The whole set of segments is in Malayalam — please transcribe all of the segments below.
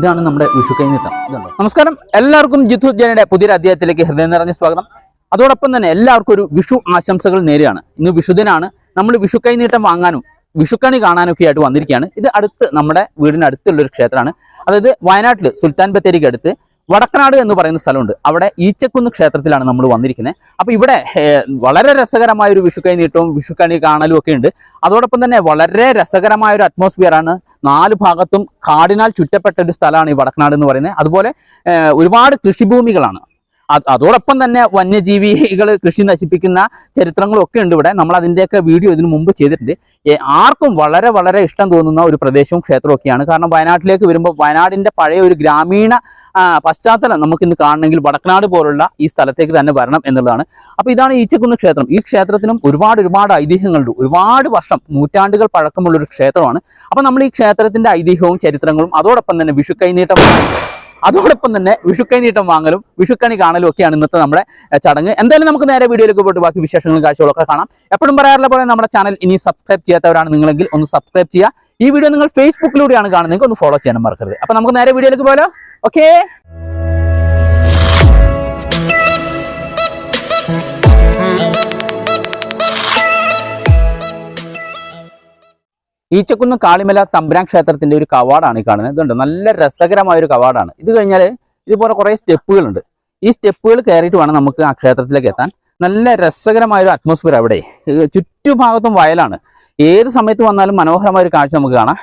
ഇതാണ് നമ്മുടെ വിഷു കൈനീട്ടം ഇതുണ്ടോ? നമസ്കാരം. എല്ലാവർക്കും ജിത്തു ജനയുടെ പുതിയൊരു അധ്യായത്തിലേക്ക് ഹൃദയം നിറഞ്ഞ സ്വാഗതം. അതോടൊപ്പം തന്നെ എല്ലാവർക്കും ഒരു വിഷു ആശംസകൾ നേരെയാണ് ഇന്ന് വിഷുദിനാണ്. നമ്മൾ വിഷു കൈനീട്ടം വാങ്ങാനും വിഷുക്കണി കാണാനൊക്കെ ആയിട്ട് വന്നിരിക്കുകയാണ്. ഇത് അടുത്ത് നമ്മുടെ വീടിന് അടുത്തുള്ള ഒരു ക്ഷേത്രമാണ്. അതായത് വയനാട്ടിൽ സുൽത്താൻ ബത്തേരിക്ക് അടുത്ത് വടക്കനാട് എന്ന് പറയുന്ന സ്ഥലമുണ്ട്. അവിടെ ഈച്ചക്കുന്ന് ക്ഷേത്രത്തിലാണ് നമ്മൾ വന്നിരിക്കുന്നത്. അപ്പൊ ഇവിടെ വളരെ രസകരമായ ഒരു വിഷുക്കൈ നീട്ടവും വിഷുക്കണി കാണലും ഒക്കെ ഉണ്ട്. അതോടൊപ്പം തന്നെ വളരെ രസകരമായ ഒരു അറ്റ്മോസ്ഫിയർ ആണ്. നാല് ഭാഗത്തും കാടിനാൽ ചുറ്റപ്പെട്ട ഒരു സ്ഥലമാണ് ഈ വടക്കനാട് എന്ന് പറയുന്നത്. അതുപോലെ ഒരുപാട് കൃഷിഭൂമികളാണ്. അതോടൊപ്പം തന്നെ വന്യജീവികൾ കൃഷി നശിപ്പിക്കുന്ന ചരിത്രങ്ങളും ഒക്കെ ഉണ്ട് ഇവിടെ. നമ്മൾ അതിന്റെയൊക്കെ വീഡിയോ ഇതിനു മുമ്പ് ചെയ്തിട്ടുണ്ട്. ആർക്കും വളരെ വളരെ ഇഷ്ടം തോന്നുന്ന ഒരു പ്രദേശവും ക്ഷേത്രവും ഒക്കെയാണ് കാരണം വയനാട്ടിലേക്ക് വരുമ്പോൾ വയനാടിന്റെ പഴയ ഒരു ഗ്രാമീണ പശ്ചാത്തലം നമുക്ക് ഇന്ന് കാണണമെങ്കിൽ വടക്കനാട് പോലുള്ള ഈ സ്ഥലത്തേക്ക് തന്നെ വരണം എന്നുള്ളതാണ്. അപ്പോൾ ഇതാണ് ഈച്ചക്കുന്ന് ക്ഷേത്രം. ഈ ക്ഷേത്രത്തിനും ഒരുപാട് ഒരുപാട് ഐതിഹ്യങ്ങളുണ്ട്. ഒരുപാട് വർഷം നൂറ്റാണ്ടുകൾ പഴക്കമുള്ള ഒരു ക്ഷേത്രമാണ്. അപ്പോൾ നമ്മൾ ഈ ക്ഷേത്രത്തിന്റെ ഐതിഹ്യവും ചരിത്രങ്ങളും അതോടൊപ്പം തന്നെ വിഷു കൈനീട്ടം അതോടൊപ്പം തന്നെ വിഷുക്കൈ നീട്ടം വാങ്ങലും വിഷുക്കണി കാണലും ഒക്കെയാണ് ഇന്നത്തെ നമ്മുടെ ചടങ്ങ്. എന്തായാലും നമുക്ക് നേരെ വീഡിയോയിലേക്ക് പോയിട്ട് ബാക്കി വിശേഷങ്ങളും കാഴ്ചകളൊക്കെ കാണാം. എപ്പോഴും പറയാറുള്ള പോലെ നമ്മുടെ ചാനൽ ഇനി സബ്സ്ക്രൈബ് ചെയ്യാത്തവരാണ് നിങ്ങളെങ്കിൽ ഒന്ന് സബ്സ്ക്രൈബ് ചെയ്യുക. ഈ വീഡിയോ നിങ്ങൾ ഫേസ്ബുക്കിലൂടെയാണ് കാണുന്നതെങ്കിൽ ഒന്ന് ഫോളോ ചെയ്യാനും മറക്കരുത്. അപ്പൊ നമുക്ക് നേരെ വീഡിയോയിലേക്ക് പോലോ ഓക്കേ ഈച്ചക്കുന്ന് കാളിമല തമ്പുരാൻ ക്ഷേത്രത്തിന്റെ ഒരു കവാടാണ് ഈ കാണുന്നത്. ഇതുണ്ട് നല്ല രസകരമായ ഒരു കവാടാണ്. ഇത് കഴിഞ്ഞാൽ ഇതുപോലെ കുറേ സ്റ്റെപ്പുകളുണ്ട്. ഈ സ്റ്റെപ്പുകൾ കയറിയിട്ട് വേണം നമുക്ക് ആ ക്ഷേത്രത്തിലേക്ക് എത്താൻ. നല്ല രസകരമായ ഒരു അറ്റ്മോസ്ഫിയർ അവിടെ ചുറ്റുഭാഗത്തും വയലാണ്. ഏത് സമയത്ത് വന്നാലും മനോഹരമായ ഒരു കാഴ്ച നമുക്ക് കാണാം.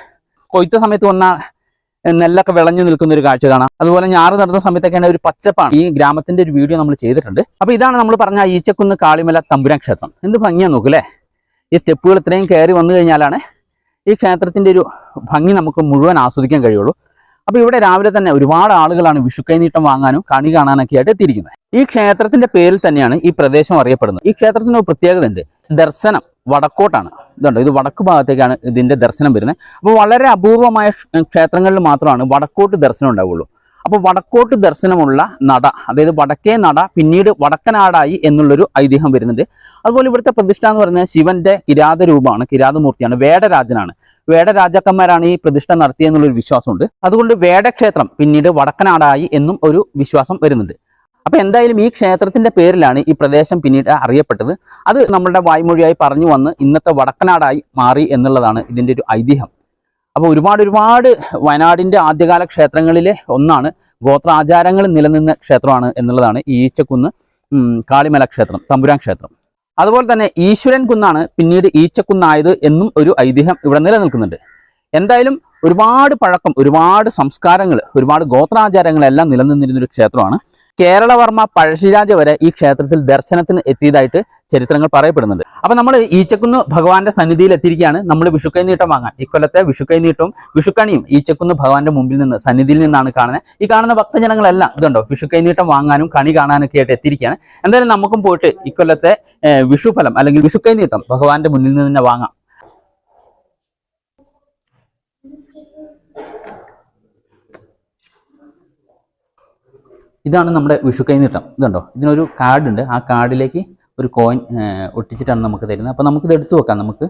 കൊയ്ത്ത സമയത്ത് വന്ന നെല്ലൊക്കെ വിളഞ്ഞു നിൽക്കുന്ന ഒരു കാഴ്ച കാണാം. അതുപോലെ ഞാറ് നടന്ന സമയത്തൊക്കെയാണ് ഒരു പച്ചപ്പാണ്. ഈ ഗ്രാമത്തിന്റെ ഒരു വീഡിയോ നമ്മൾ ചെയ്തിട്ടുണ്ട്. അപ്പൊ ഇതാണ് നമ്മൾ പറഞ്ഞ ഈച്ചക്കുന്ന് കാളിമല തമ്പുരാൻ ക്ഷേത്രം. എന്ത് ഭംഗിയാ നോക്കല്ലേ ഈ സ്റ്റെപ്പുകൾ ഇത്രയും കയറി വന്നു കഴിഞ്ഞാലാണ് ഈ ക്ഷേത്രത്തിന്റെ ഒരു ഭംഗി നമുക്ക് മുഴുവൻ ആസ്വദിക്കാൻ കഴിയുള്ളൂ. അപ്പോൾ ഇവിടെ രാവിലെ തന്നെ ഒരുപാട് ആളുകളാണ് വിഷുക്കൈനീട്ടം വാങ്ങാനും കണി കാണാനൊക്കെ ആയിട്ട് എത്തിയിരിക്കുന്നത്. ഈ ക്ഷേത്രത്തിന്റെ പേരിൽ തന്നെയാണ് ഈ പ്രദേശം അറിയപ്പെടുന്നത്. ഈ ക്ഷേത്രത്തിന് ഒരു പ്രത്യേകത ഉണ്ട് ദർശനം വടക്കോട്ടാണ്. ഇതുണ്ട്? ഇത് വടക്ക് ഭാഗത്തേക്കാണ് ഇതിന്റെ ദർശനം വരുന്നത്. അപ്പോൾ വളരെ അപൂർവമായ ക്ഷേത്രങ്ങളിൽ മാത്രമാണ് വടക്കോട്ട് ദർശനം ഉണ്ടാവുള്ളൂ. അപ്പോൾ വടക്കോട്ട് ദർശനമുള്ള നട അതായത് വടക്കേ നട പിന്നീട് വടക്കനാടായി എന്നുള്ളൊരു ഐതിഹ്യം വരുന്നുണ്ട്. അതുപോലെ ഇവിടുത്തെ പ്രതിഷ്ഠ എന്ന് പറഞ്ഞാൽ ശിവന്റെ കിരാത രൂപമാണ് കിരാതമൂർത്തിയാണ് വേടരാജനാണ്. വേടരാജാക്കന്മാരാണ് ഈ പ്രതിഷ്ഠ നടത്തിയെന്നുള്ളൊരു വിശ്വാസമുണ്ട്. അതുകൊണ്ട് വേടക്ഷേത്രം പിന്നീട് വടക്കനാടായി എന്നും ഒരു വിശ്വാസം വരുന്നുണ്ട്. അപ്പോൾ എന്തായാലും ഈ ക്ഷേത്രത്തിന്റെ പേരിലാണ് ഈ പ്രദേശം പിന്നീട് അറിയപ്പെട്ടത്. അത് നമ്മളുടെ വായ്മൊഴിയായി പറഞ്ഞു വന്ന് ഇന്നത്തെ വടക്കനാടായി മാറി എന്നുള്ളതാണ് ഇതിന്റെ ഒരു ഐതിഹ്യം. അപ്പോൾ ഒരുപാട് ഒരുപാട് വയനാടിന്റെ ആദ്യകാല ക്ഷേത്രങ്ങളിലെ ഒന്നാണ് ഗോത്രാചാരങ്ങൾ നിലനിന്ന ക്ഷേത്രമാണ് എന്നുള്ളതാണ് ഈച്ചക്കുന്ന് കാളിമല ക്ഷേത്രം തമ്പുരാൻ ക്ഷേത്രം. അതുപോലെ തന്നെ ഈശ്വരൻ കുന്നാണ് പിന്നീട് ഈച്ചക്കുന്നായത് എന്നും ഒരു ഐതിഹ്യം ഇവിടെ നിലനിൽക്കുന്നുണ്ട്. എന്തായാലും ഒരുപാട് പഴക്കം ഒരുപാട് സംസ്കാരങ്ങൾ ഒരുപാട് ഗോത്രാചാരങ്ങളെല്ലാം നിലനിന്നിരുന്നൊരു ക്ഷേത്രമാണ്. കേരളവർമ്മ പഴശ്ശിരാജ വരെ ഈ ക്ഷേത്രത്തിൽ ദർശനത്തിന് എത്തിയതായിട്ട് ചരിത്രങ്ങൾ പറയപ്പെടുന്നുണ്ട്. അപ്പൊ നമ്മൾ ഈച്ചക്കുന്ന് ഭഗവാന്റെ സന്നിധിയിൽ എത്തിയിരിക്കുകയാണ്. നമ്മൾ വിഷുക്കൈ നീട്ടം വാങ്ങാൻ. ഇക്കൊല്ലത്തെ വിഷുക്കൈ നീട്ടവും വിഷുക്കണിയും ഈച്ചക്കുന്ന് ഭഗവാന്റെ മുമ്പിൽ നിന്ന് സന്നിധിയിൽ നിന്നാണ് കാണുന്നത്. ഈ കാണുന്ന ഭക്തജനങ്ങളെല്ലാം ഇതുണ്ടോ? വിഷുക്കൈ നീട്ടം വാങ്ങാനും കണി കാണാനൊക്കെ ആയിട്ട് എത്തിയിരിക്കുകയാണ്. എന്തായാലും നമുക്കും പോയിട്ട് ഇക്കൊല്ലത്തെ വിഷുഫലം അല്ലെങ്കിൽ വിഷുക്കൈ നീട്ടം ഭഗവാന്റെ മുന്നിൽ നിന്ന് തന്നെ വാങ്ങാം. ഇതാണ് നമ്മുടെ വിഷു കൈനീട്ടം ഇതുണ്ടോ? ഇതിനൊരു കാർഡുണ്ട്. ആ കാർഡിലേക്ക് ഒരു കോയിൻ ഒട്ടിച്ചിട്ടാണ് നമുക്ക് തരുന്നത്. അപ്പോൾ നമുക്കിത് എടുത്തു വെക്കാം. നമുക്ക്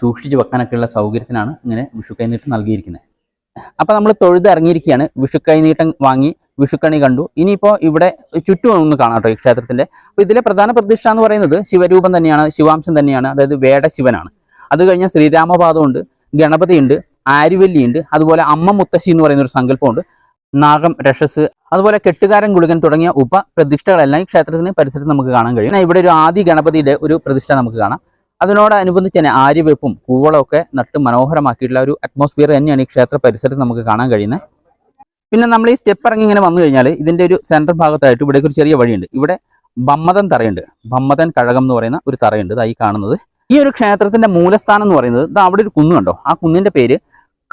സൂക്ഷിച്ച് വെക്കാനൊക്കെയുള്ള സൗകര്യത്തിനാണ് ഇങ്ങനെ വിഷു കൈനീട്ടം നൽകിയിരിക്കുന്നത്. അപ്പോൾ നമ്മൾ തൊഴുത് ഇറങ്ങിയിരിക്കുകയാണ്. വിഷു കൈനീട്ടം വാങ്ങി വിഷുക്കണി കണ്ടു. ഇനിയിപ്പോൾ ഇവിടെ ചുറ്റും ഒന്ന് കാണാം കേട്ടോ ഈ ക്ഷേത്രത്തിന്റെ അപ്പോൾ ഇതിലെ പ്രധാന പ്രതിഷ്ഠ എന്ന് പറയുന്നത് ശിവരൂപം തന്നെയാണ് ശിവാംശം തന്നെയാണ് അതായത് വേട ശിവനാണ് അത് കഴിഞ്ഞാൽ ശ്രീരാമപാദമുണ്ട് ഗണപതിയുണ്ട് ആര്യവല്ലിയുണ്ട് അതുപോലെ അമ്മ മുത്തശ്ശി എന്ന് പറയുന്ന ഒരു സങ്കല്പമുണ്ട്. നാഗം രക്ഷസ് അതുപോലെ കെട്ടുകാരൻ ഗുളികൻ തുടങ്ങിയ ഉപ പ്രതിഷ്ഠകളെല്ലാം ഈ ക്ഷേത്രത്തിന് പരിസരത്ത് നമുക്ക് കാണാൻ കഴിയും. ഇവിടെ ഒരു ആദി ഗണപതിയുടെ ഒരു പ്രതിഷ്ഠ നമുക്ക് കാണാം. അതിനോടനുബന്ധിച്ച് തന്നെ ആര്യവെപ്പും കൂവളവും ഒക്കെ നട്ട് മനോഹരമാക്കിയിട്ടുള്ള ഒരു അറ്റ്മോസ്ഫിയർ തന്നെയാണ് ഈ ക്ഷേത്ര പരിസരത്ത് നമുക്ക് കാണാൻ കഴിയുന്നത്. പിന്നെ നമ്മൾ ഈ സ്റ്റെപ്പ് ഇറങ്ങി ഇങ്ങനെ വന്നു കഴിഞ്ഞാൽ ഇതിന്റെ ഒരു സെൻട്രൽ ഭാഗത്തായിട്ട് ഇവിടെ ഒരു ചെറിയ വഴിയുണ്ട്. ഇവിടെ ബമ്മതൻ തറയുണ്ട്. ബമ്മതൻ കഴകം എന്ന് പറയുന്ന ഒരു തറയുണ്ട് ഇതായി കാണുന്നത്. ഈ ഒരു ക്ഷേത്രത്തിന്റെ മൂലസ്ഥാനം എന്ന് പറയുന്നത് അവിടെ ഒരു കുന്ന് കണ്ടോ? ആ കുന്നിന്റെ പേര്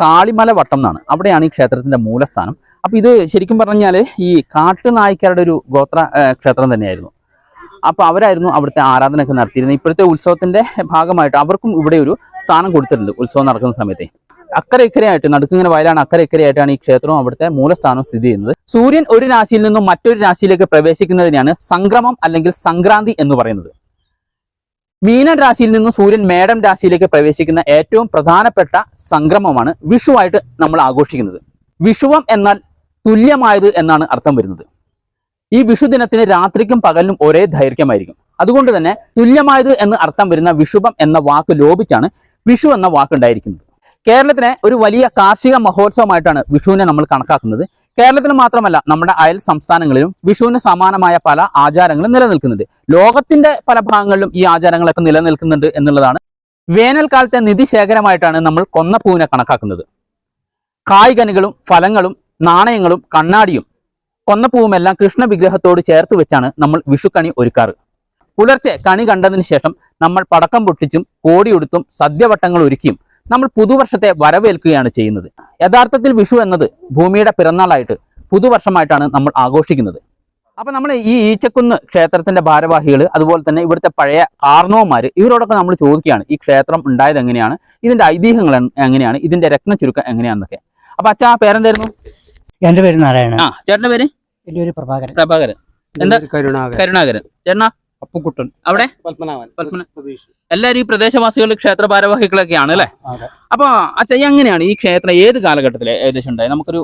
കാളിമല വട്ടം എന്നാണ്. അവിടെയാണ് ഈ ക്ഷേത്രത്തിന്റെ മൂലസ്ഥാനം. അപ്പോൾ ഇത് ശരിക്കും പറഞ്ഞാൽ ഈ കാട്ടുനായ്ക്കരുടെ ഒരു ഗോത്ര ക്ഷേത്രം തന്നെയായിരുന്നു. അപ്പോൾ അവരായിരുന്നു അവിടുത്തെ ആരാധനയൊക്കെ നടത്തിയിരുന്നത്. ഇപ്പോഴത്തെ ഉത്സവത്തിന്റെ ഭാഗമായിട്ട് അവർക്കും ഇവിടെ ഒരു സ്ഥാനം കൊടുത്തിട്ടുണ്ട് ഉത്സവം നടക്കുന്ന സമയത്ത്. അക്കരെ ഇക്കരയായിട്ട് നടുക്കിങ്ങനെ വയലാണ് അക്കരെ ഇക്കരയായിട്ടാണ് ഈ ക്ഷേത്രവും അവിടുത്തെ മൂലസ്ഥാനം സ്ഥിതി ചെയ്യുന്നത്. സൂര്യൻ ഒരു രാശിയിൽ നിന്നും മറ്റൊരു രാശിയിലേക്ക് പ്രവേശിക്കുന്നതിനാണ് സംക്രമം അല്ലെങ്കിൽ സംക്രാന്തി എന്ന് പറയുന്നത്. മീനൻ രാശിയിൽ നിന്നും സൂര്യൻ മേടം രാശിയിലേക്ക് പ്രവേശിക്കുന്ന ഏറ്റവും പ്രധാനപ്പെട്ട സംക്രമമാണ് വിഷുവായിട്ട് നമ്മൾ ആഘോഷിക്കുന്നത്. വിഷുവം എന്നാൽ തുല്യമായത് എന്നാണ് അർത്ഥം വരുന്നത്. ഈ വിഷു ദിനത്തിന് രാത്രിക്കും പകലിനും ഒരേ ദൈർഘ്യമായിരിക്കും. അതുകൊണ്ട് തന്നെ തുല്യമായത് എന്ന് അർത്ഥം വരുന്ന വിഷുഭം എന്ന വാക്ക് ലോപിച്ചാണ് വിഷു എന്ന വാക്കുണ്ടായിരിക്കുന്നത് കേരളത്തിലെ ഒരു വലിയ കാർഷിക മഹോത്സവമായിട്ടാണ് വിഷുവിനെ നമ്മൾ കണക്കാക്കുന്നത്. കേരളത്തിൽ മാത്രമല്ല നമ്മുടെ അയൽ സംസ്ഥാനങ്ങളിലും വിഷുവിന് സമാനമായ പല ആചാരങ്ങളും നിലനിൽക്കുന്നുണ്ട്. ലോകത്തിന്റെ പല ഭാഗങ്ങളിലും ഈ ആചാരങ്ങളൊക്കെ നിലനിൽക്കുന്നുണ്ട് എന്നുള്ളതാണ്. വേനൽക്കാലത്തെ നിധി ശേഖരമായിട്ടാണ് നമ്മൾ കൊന്നപ്പൂവിനെ കണക്കാക്കുന്നത്. കായ്കനികളും ഫലങ്ങളും നാണയങ്ങളും കണ്ണാടിയും കൊന്നപ്പൂവുമെല്ലാം കൃഷ്ണ വിഗ്രഹത്തോട് ചേർത്ത് വെച്ചാണ് നമ്മൾ വിഷുക്കണി ഒരുക്കാറ്. പുലർച്ചെ കണി കണ്ടതിന് ശേഷം നമ്മൾ പടക്കം പൊട്ടിച്ചും കോടിയൊടുത്തും സദ്യവട്ടങ്ങൾ ഒരുക്കിയും നമ്മൾ പുതുവർഷത്തെ വരവേൽക്കുകയാണ് ചെയ്യുന്നത്. യഥാർത്ഥത്തിൽ വിഷു എന്നത് ഭൂമിയുടെ പിറന്നാളായിട്ട് പുതുവർഷമായിട്ടാണ് നമ്മൾ ആഘോഷിക്കുന്നത്. അപ്പൊ നമ്മൾ ഈ ഈച്ചക്കുന്ന് ക്ഷേത്രത്തിന്റെ ഭാരവാഹികൾ അതുപോലെ തന്നെ ഇവിടുത്തെ പഴയ കാർണവന്മാർ ഇവരോടൊക്കെ നമ്മൾ ചോദിക്കുകയാണ് ഈ ക്ഷേത്രം ഉണ്ടായത് എങ്ങനെയാണ്? ഇതിന്റെ ഐതിഹ്യങ്ങൾ എങ്ങനെയാണ്? ഇതിന്റെ രത്നച്ചുരുക്കം എങ്ങനെയാണെന്നൊക്കെ. അപ്പൊ അച്ഛാ പേരെന്തായിരുന്നു? എന്റെ പേര് നാരായണ ആ ചേട്ടന്റെ പേര് പ്രഭാകരൻ. പ്രഭാകരൻ. എന്താ? കരുണാകരൻ. കരുണാകരൻ. ചേട്ടനാ? അപ്പുക്കുട്ടൻ അവിടെ? പത്മനാഭൻ. എല്ലാവരും ഈ പ്രദേശവാസികൾ ക്ഷേത്ര ഭാരവാഹികളൊക്കെയാണ് അല്ലെ അപ്പൊ അച്ഛ എങ്ങനെയാണ് ഈ ക്ഷേത്രം ഏത് കാലഘട്ടത്തിൽ ഏകദേശം ഉണ്ടായി നമുക്കൊരു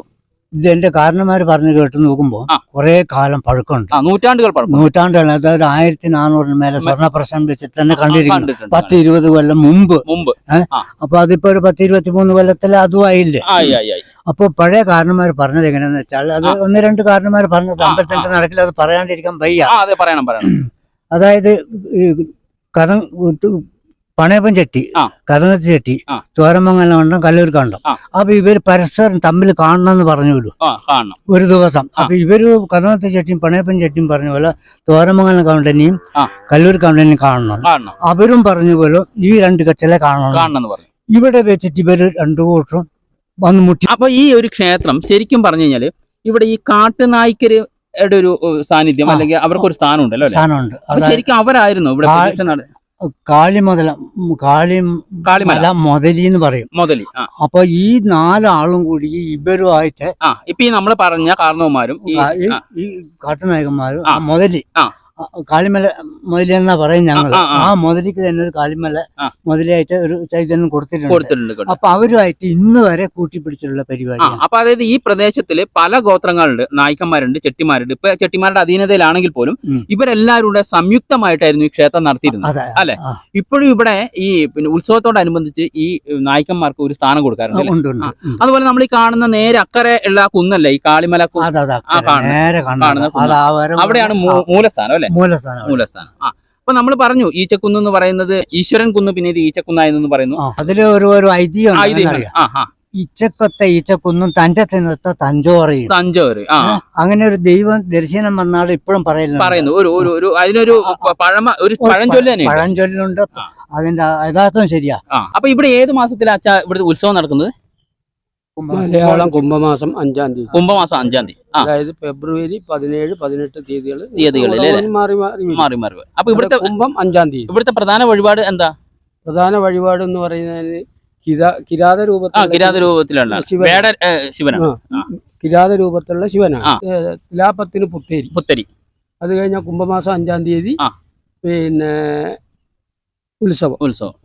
ഇത് എന്റെ കാരണന്മാര് പറഞ്ഞു കേട്ട് നോക്കുമ്പോ. കുറെ കാലം പഴക്കമുണ്ട്. നൂറ്റാണ്ടുകൾ പഴക്കം. നൂറ്റാണ്ടുകൾ അതായത് ആയിരത്തി നാനൂറിന് മേലെ സ്വർണ പ്രശ്നം വെച്ച് തന്നെ കണ്ടിരിക്കുന്നു. പത്ത് ഇരുപത് കൊല്ലം മുമ്പ്. മുമ്പ്. അപ്പൊ അതിപ്പോ ഒരു പത്ത് ഇരുപത്തി മൂന്ന് കൊല്ലത്തിൽ അതും ആയില്ലേ? ആയി ആയി ആയി. അപ്പൊ പഴയ കാരണന്മാർ പറഞ്ഞത് എങ്ങനെയാന്ന് വെച്ചാൽ അത്. ഒന്ന് രണ്ട് കാരണന്മാർ പറഞ്ഞത് അമ്പലത്തിന്റെ നടക്കില്ല അത് പറയാണ്ടിരിക്കാൻ വയ്യ. അതെ പറയണം പറയണം. അതായത് കഥ പണയപ്പൻ ചെട്ടി. കഥനത്തി ചെട്ടി. തോരമംഗലം കണ്ടം കല്ലൂർ കണ്ടം. അപ്പൊ ഇവർ പരസ്പരം തമ്മിൽ കാണണം എന്ന് പറഞ്ഞു വിടും ഒരു ദിവസം. അപ്പൊ ഇവർ കഥനത്തി ചെട്ടിയും പണയപ്പൻ ചെട്ടിയും പറഞ്ഞ പോലെ തോരമംഗലം കൗണ്ടനെയും കല്ലൂർ കൗണ്ടനെയും കാണണം. അവരും പറഞ്ഞ പോലെ ഈ രണ്ട് കെട്ടിലെ കാണണം. ഇവിടെ വെച്ചിട്ട് ഇവർ രണ്ടു കൂട്ടരും വന്ന് മുട്ടി അപ്പൊ ഈ ഒരു ക്ഷേത്രം ശരിക്കും പറഞ്ഞു കഴിഞ്ഞാൽ ഇവിടെ ഈ കാട്ടുനായ്ക്കരുടെ ഒരു സാന്നിധ്യം. അല്ലെങ്കിൽ അവർക്ക് ഒരു സ്ഥാനം ഉണ്ടല്ലോ അല്ലെ? സ്ഥാനമുണ്ട്. ശരിക്കും അവരായിരുന്നു ഇവിടെ കാളി മുതല കാളി കാളിമല. മല മുതലി എന്ന് പറയും. മുതലി അപ്പൊ ഈ നാലാളും കൂടി ഇവരുമായിട്ട് ഇപ്പൊ ഈ നമ്മൾ പറഞ്ഞ കാരണവന്മാരും ഈ കാട്ടുനായകന്മാരും മുതലി. കാളിമല മുതലി എന്നാ പറയും ഞങ്ങൾ ആ, മുതലിക്ക് തന്നെ ഒരു കാളിമല. മുതലായിട്ട് ഒരു ചൈതന്യം കൊടുത്തിട്ടുണ്ട്. കൊടുത്തിട്ടുണ്ട് അപ്പൊ അവരുമായിട്ട് ഇന്ന് വരെ കൂട്ടിപ്പിടിച്ചിട്ടുള്ള പരിപാടി അപ്പൊ അതായത് ഈ പ്രദേശത്തിൽ പല ഗോത്രങ്ങളുണ്ട്. നായ്ക്കന്മാരുണ്ട് ചെട്ടിമാരുണ്ട്. ഇപ്പൊ ചെട്ടിമാരുടെ അധീനതയിലാണെങ്കിൽ പോലും ഇവരെല്ലാവരുടെ ഇവരെല്ലാവരും കൂടെ സംയുക്തമായിട്ടായിരുന്നു ഈ ക്ഷേത്രം നടത്തിയിരുന്നത്. അല്ലെ? ഇപ്പോഴും ഇവിടെ ഈ പിന്നെ ഉത്സവത്തോടനുബന്ധിച്ച് ഈ നായ്ക്കന്മാർക്ക് ഒരു സ്ഥാനം കൊടുക്കാറുണ്ട് അതുപോലെ നമ്മൾ ഈ കാണുന്ന നേരെ അക്കരെ ഉള്ള കുന്നല്ലേ? ഈ കാളിമല കാണുന്ന അവിടെയാണ് മൂലസ്ഥാനം അല്ലെ? മൂലസ്ഥാനം. മൂലസ്ഥാനം. ആ. അപ്പൊ നമ്മൾ പറഞ്ഞു ഈച്ചക്കുന്ന് എന്ന് പറയുന്നത് ഈശ്വരൻ കുന്ന് പിന്നെ ഇത് ഈച്ചക്കുന്നായെന്ന് പറയുന്നു. അതിൽ ഒരു ഒരു ഐതിഹ്യം ഈച്ചക്കത്തെ ഇച്ചക്കൊത്ത ഈച്ചക്കുന്നും തഞ്ചത്തിനൊത്ത തഞ്ചോറയും തഞ്ചോറ്. അങ്ങനെ ഒരു ദൈവം ദർശനം വന്നാൽ ഇപ്പോഴും പറയുന്നു പറയുന്നു. ഒരു ഒരു ഒരു അതിനൊരു പഴമ ഒരു പഴഞ്ചൊല്ല് പഴഞ്ചൊല്ലുണ്ട്. അതിന്റെ യഥാർത്ഥം ശരിയാ. അപ്പൊ ഇവിടെ ഏത് മാസത്തിലാ അച്ഛാ ഇവിടുത്തെ ഉത്സവം നടക്കുന്നത്? മലയാളം കുംഭമാസം അഞ്ചാം തീയതി. കുംഭമാസം അഞ്ചാം തീയതി. അതായത് ഫെബ്രുവരി പതിനേഴ് പതിനെട്ട് തീയതികൾ തീയതികളിൽ? മാറി മാറി മാറി മാറി അപ്പൊ ഇവിടുത്തെ കുംഭം അഞ്ചാം തീയതി. ഇവിടുത്തെ പ്രധാന വഴിപാട് എന്താ? പ്രധാന വഴിപാട് എന്ന് പറയുന്നത് കിരാ കിരാത രൂപത്തിൽ രൂപത്തിലുള്ള കിരാത രൂപത്തിലുള്ള ശിവനാണ്. കിരാത രൂപത്തിലുള്ള ശിവനാണ്. തിലാപ്പത്തിന് പുത്തേരി. പുത്തരി. അത് കഴിഞ്ഞാൽ കുംഭമാസം അഞ്ചാം തീയതി. പിന്നെ ഉത്സവം. ഉത്സവം.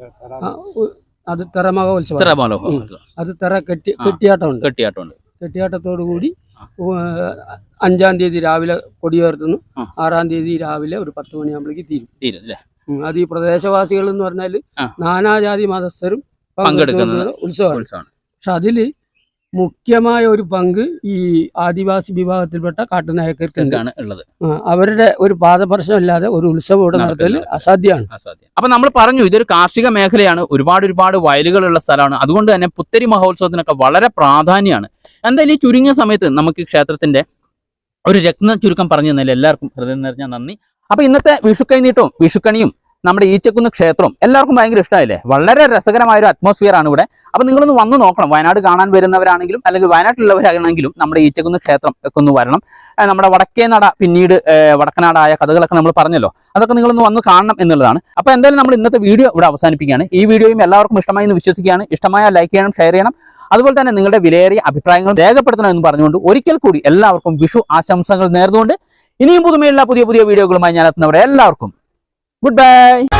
അത് തെറമക ഉത്സവം തിറമാലോ ഉം. അത് തെറ കെട്ടി കെട്ടിയാട്ടമുണ്ട്. കെട്ടിയാട്ടമുണ്ട്. കെട്ടിയാട്ടത്തോടു കൂടി അഞ്ചാം തീയതി രാവിലെ കൊടിയുയർത്തുന്നു ഉയർത്തുന്നു. ആറാം തീയതി രാവിലെ ഒരു പത്ത് മണിയാകുമ്പോഴേക്ക് തീരും. തീരും അല്ലേ? അത് ഈ പ്രദേശവാസികൾ എന്ന് പറഞ്ഞാൽ നാനാജാതി മതസ്ഥരും പങ്കെടുക്കുന്ന ഉത്സവമാണ്. ഉത്സവമാണ്. പക്ഷെ അതിൽ മുഖ്യമായ ഒരു പങ്ക് ഈ ആദിവാസി വിഭാഗത്തിൽപ്പെട്ട കാട്ടുനായക്കർക്കാണ് ഉള്ളത്. അവരുടെ ഒരു പാദപർശനമില്ലാതെ ഒരു ഉത്സവം ഇവിടെ നടത്തൽ അസാധ്യമാണ്. അസാധ്യം. അപ്പൊ നമ്മൾ പറഞ്ഞു ഇതൊരു കാർഷിക മേഖലയാണ് ഒരുപാട് ഒരുപാട് വയലുകളുള്ള സ്ഥലമാണ്. അതുകൊണ്ട് തന്നെ പുത്തരി മഹോത്സവത്തിനൊക്കെ വളരെ പ്രാധാന്യമാണ്. എന്തായാലും ഈ ചുരുങ്ങിയ സമയത്ത് നമുക്ക് ഈ ക്ഷേത്രത്തിന്റെ ഒരു രത്ന ചുരുക്കം പറഞ്ഞു തന്നതിൽ എല്ലാവർക്കും ഹൃദയം നിറഞ്ഞ നന്ദി. അപ്പൊ ഇന്നത്തെ വിഷുക്കൈനീട്ടവും വിഷുക്കണിയും നമ്മുടെ ഈച്ചക്കുന്ന് ക്ഷേത്രം എല്ലാവർക്കും ഭയങ്കര ഇഷ്ടമായില്ലേ? വളരെ രസകരമായ ഒരു അറ്റ്മോസ്ഫിയർ ആണ് ഇവിടെ. അപ്പൊ നിങ്ങളൊന്ന് വന്ന് നോക്കണം. വയനാട് കാണാൻ വരുന്നവരാണെങ്കിലും അല്ലെങ്കിൽ വയനാട്ടിലുള്ളവരാണെങ്കിലും നമ്മുടെ ഈച്ചക്കുന്ന് ക്ഷേത്രം ഒക്കെ ഒന്ന് വരണം. നമ്മുടെ വടക്കേ നട പിന്നീട് വടക്കനാടായ കഥകളൊക്കെ നമ്മൾ പറഞ്ഞല്ലോ. അതൊക്കെ നിങ്ങളൊന്ന് വന്ന് കാണണം എന്നുള്ളതാണ്. അപ്പൊ എന്തായാലും നമ്മൾ ഇന്നത്തെ വീഡിയോ ഇവിടെ അവസാനിപ്പിക്കുകയാണ്. ഈ വീഡിയോയും എല്ലാവർക്കും ഇഷ്ടമായി എന്ന് വിശ്വസിക്കുകയാണ്. ഇഷ്ടമായ ലൈക്ക് ചെയ്യണം ഷെയർ ചെയ്യണം. അതുപോലെ തന്നെ നിങ്ങളുടെ വിലയേറിയ അഭിപ്രായങ്ങൾ രേഖപ്പെടുത്തണം എന്ന് പറഞ്ഞുകൊണ്ട് ഒരിക്കൽ കൂടി എല്ലാവർക്കും വിഷു ആശംസകൾ നേർന്നുകൊണ്ട് ഇനിയും പുതുമയുള്ള പുതിയ പുതിയ വീഡിയോകളുമായി ഞാൻ എത്തുന്നവരെ എല്ലാവർക്കും goodbye.